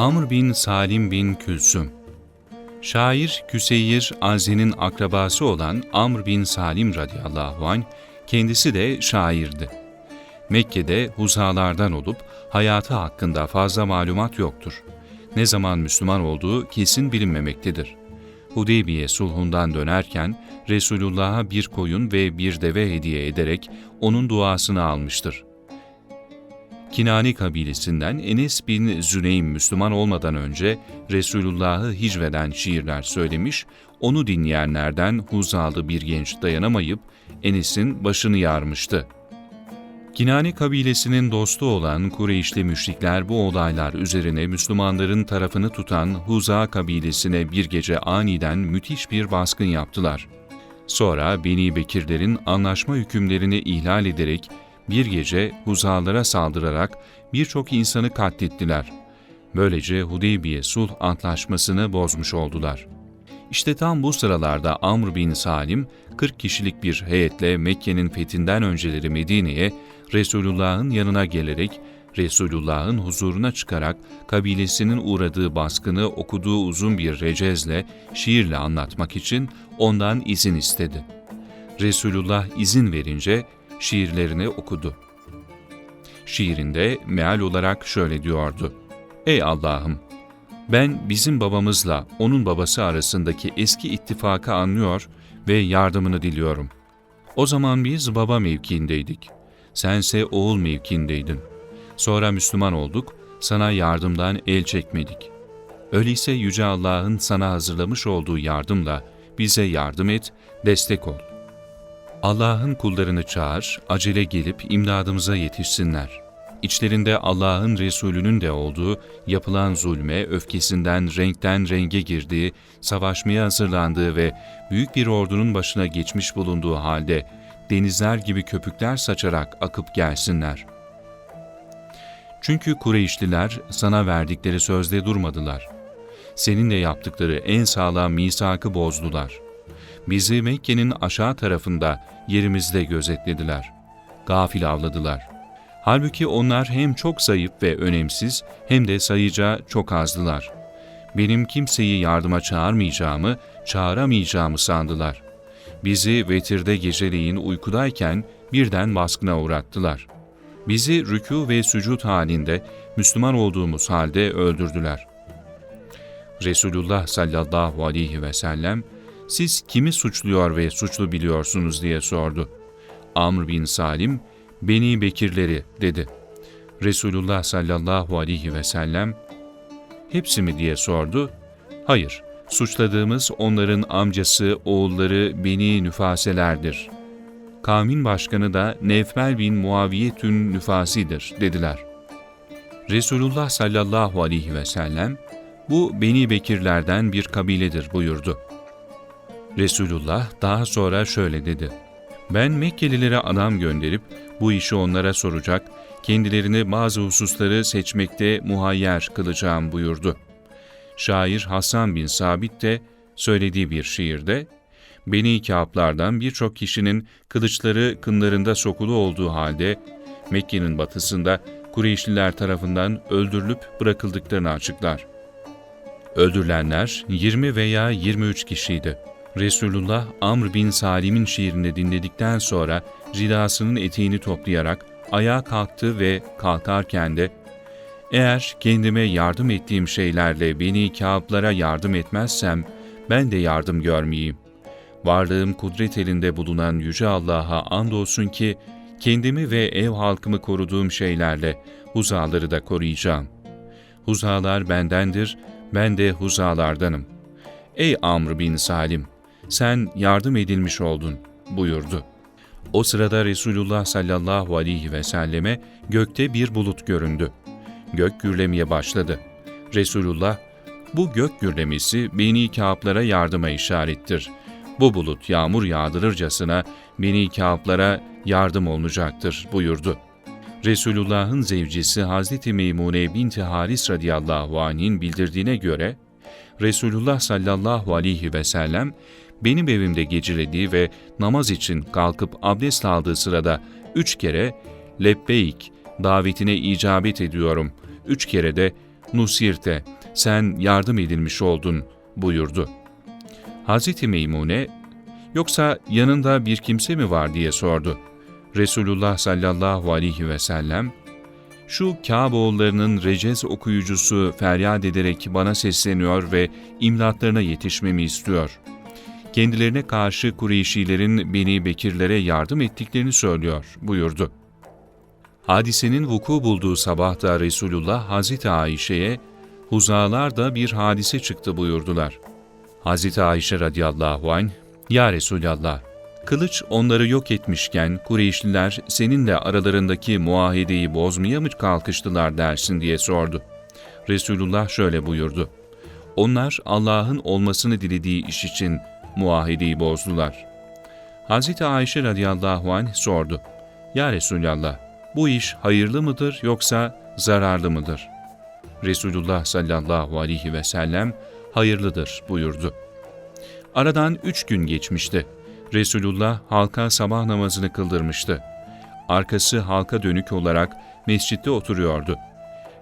Amr bin Salim bin Külsüm Şair Küseyir Azi'nin akrabası olan Amr bin Salim radıyallahu anh, kendisi de şairdi. Mekke'de huzalardan olup hayatı hakkında fazla malumat yoktur. Ne zaman Müslüman olduğu kesin bilinmemektedir. Hudeybiye sulhundan dönerken Resulullah'a bir koyun ve bir deve hediye ederek onun duasını almıştır. Kinani kabilesinden Enes bin Züneym Müslüman olmadan önce Resulullah'ı hicveden şiirler söylemiş, onu dinleyenlerden Huzalı bir genç dayanamayıp Enes'in başını yarmıştı. Kinani kabilesinin dostu olan Kureyşli müşrikler bu olaylar üzerine Müslümanların tarafını tutan Huza kabilesine bir gece aniden müthiş bir baskın yaptılar. Sonra Beni Bekirlerin anlaşma hükümlerini ihlal ederek bir gece Huzalara saldırarak birçok insanı katlettiler. Böylece Hudeybiye sulh antlaşmasını bozmuş oldular. İşte tam bu sıralarda Amr bin Salim 40 kişilik bir heyetle Mekke'nin fethinden önceleri Medine'ye Resulullah'ın yanına gelerek Resulullah'ın huzuruna çıkarak kabilesinin uğradığı baskını okuduğu uzun bir recezle, şiirle anlatmak için ondan izin istedi. Resulullah izin verince şiirlerini okudu. Şiirinde meal olarak şöyle diyordu. Ey Allah'ım! Ben bizim babamızla onun babası arasındaki eski ittifakı anlıyor ve yardımını diliyorum. O zaman biz baba mevkiindeydik. Sense oğul mevkiindeydin. Sonra Müslüman olduk, sana yardımdan el çekmedik. Öyleyse Yüce Allah'ın sana hazırlamış olduğu yardımla bize yardım et, destek ol. Allah'ın kullarını çağır, acele gelip imdadımıza yetişsinler. İçlerinde Allah'ın Resulünün de olduğu, yapılan zulme, öfkesinden renkten renge girdiği, savaşmaya hazırlandığı ve büyük bir ordunun başına geçmiş bulunduğu halde, denizler gibi köpükler saçarak akıp gelsinler. Çünkü Kureyşliler sana verdikleri sözde durmadılar. Seninle yaptıkları en sağlam misakı bozdular. Bizi Mekke'nin aşağı tarafında yerimizde gözetlediler. Gafil avladılar. Halbuki onlar hem çok zayıf ve önemsiz hem de sayıca çok azdılar. Benim kimseyi yardıma çağırmayacağımı, çağıramayacağımı sandılar. Bizi vetirde geceleyin uykudayken birden baskına uğrattılar. Bizi rükû ve sücud halinde Müslüman olduğumuz halde öldürdüler. Resulullah sallallahu aleyhi ve sellem, siz kimi suçluyor ve suçlu biliyorsunuz diye sordu. Amr bin Salim, Beni Bekirleri dedi. Resulullah sallallahu aleyhi ve sellem, hepsi mi diye sordu. Hayır, suçladığımız onların amcası, oğulları Beni Nüfaselerdir. Kavmin başkanı da Nevfel bin Muaviyetün Nüfasidir dediler. Resulullah sallallahu aleyhi ve sellem, bu Beni Bekirlerden bir kabiledir buyurdu. Resulullah daha sonra şöyle dedi. Ben Mekkelilere adam gönderip bu işi onlara soracak, kendilerini bazı hususları seçmekte muhayyer kılacağım buyurdu. Şair Hasan bin Sabit de söylediği bir şiirde, Beni Kâblardan birçok kişinin kılıçları kınlarında sokulu olduğu halde Mekke'nin batısında Kureyşliler tarafından öldürülüp bırakıldıklarını açıklar. Öldürülenler 20 veya 23 kişiydi. Resulullah Amr bin Salim'in şiirini dinledikten sonra ridasının eteğini toplayarak ayağa kalktı ve kalkarken de eğer kendime yardım ettiğim şeylerle beni kâblara yardım etmezsem ben de yardım görmeyeyim. Varlığım kudret elinde bulunan Yüce Allah'a andolsun ki kendimi ve ev halkımı koruduğum şeylerle huzaları da koruyacağım. Huzalar bendendir, ben de huzalardanım. Ey Amr bin Salim! Sen yardım edilmiş oldun buyurdu. O sırada Resulullah sallallahu aleyhi ve selleme gökte bir bulut göründü. Gök gürlemeye başladı. Resulullah, bu gök gürlemesi beni kâhaplara yardıma işarettir. Bu bulut yağmur yağdırırcasına beni kâhaplara yardım olunacaktır buyurdu. Resulullah'ın zevcisi Hazreti Meymune binti Haris radıyallahu anh'in bildirdiğine göre, Resulullah sallallahu aleyhi ve sellem benim evimde gecelediği ve namaz için kalkıp abdest aldığı sırada üç kere lebbeyk davetine icabet ediyorum, üç kere de nusirte, sen yardım edilmiş oldun buyurdu. Hazreti Meymune, yoksa yanında bir kimse mi var diye sordu. Resulullah sallallahu aleyhi ve sellem, şu Kâboğullarının recez okuyucusu feryat ederek bana sesleniyor ve imdatlarına yetişmemi istiyor. Kendilerine karşı Kureyşilerin Beni Bekirlere yardım ettiklerini söylüyor buyurdu. Hadisenin vuku bulduğu sabahta Resulullah Hazreti Ayşe'ye Huzalar bir hadise çıktı buyurdular. Hazreti Ayşe radıyallahu anh, Ya Resulallah, kılıç onları yok etmişken Kureyşliler seninle aralarındaki muahedeyi bozmaya mı kalkıştılar dersin diye sordu. Resulullah şöyle buyurdu. Onlar Allah'ın olmasını dilediği iş için muahedeyi bozdular. Hazreti Ayşe radıyallahu anh sordu. Ya Resulallah, bu iş hayırlı mıdır yoksa zararlı mıdır? Resulullah sallallahu aleyhi ve sellem hayırlıdır buyurdu. Aradan üç gün geçmişti. Resulullah halka sabah namazını kıldırmıştı. Arkası halka dönük olarak mescitte oturuyordu.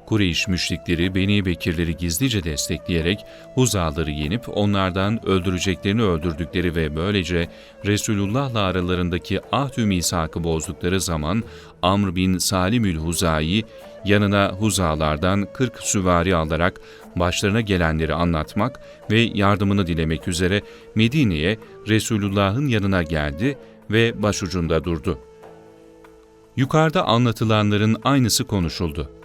Kureyş müşrikleri Beni Bekirleri gizlice destekleyerek Huzaları yenip onlardan öldüreceklerini öldürdükleri ve böylece Resulullah'la aralarındaki ahdü misakı bozdukları zaman Amr bin Salimül Huzayi yanına Huzalardan 40 süvari alarak başlarına gelenleri anlatmak ve yardımını dilemek üzere Medine'ye Resulullah'ın yanına geldi ve başucunda durdu. Yukarıda anlatılanların aynısı konuşuldu.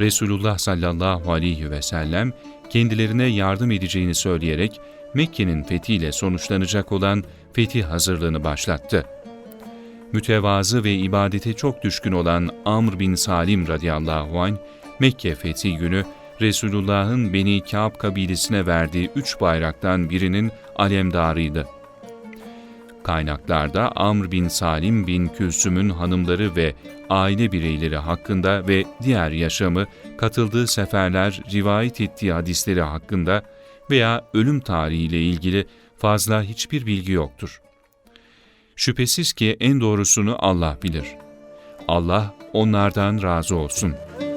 Resulullah sallallahu aleyhi ve sellem kendilerine yardım edeceğini söyleyerek Mekke'nin fethiyle sonuçlanacak olan fetih hazırlığını başlattı. Mütevazı ve ibadete çok düşkün olan Amr bin Salim radıyallahu anh, Mekke fethi günü Resulullah'ın Beni Kâb kabilesine verdiği üç bayraktan birinin alemdarıydı. Kaynaklarda Amr bin Salim bin Külsüm'ün hanımları ve aile bireyleri hakkında ve diğer yaşamı, katıldığı seferler, rivayet ettiği hadisleri hakkında veya ölüm tarihiyle ilgili fazla hiçbir bilgi yoktur. Şüphesiz ki en doğrusunu Allah bilir. Allah onlardan razı olsun.''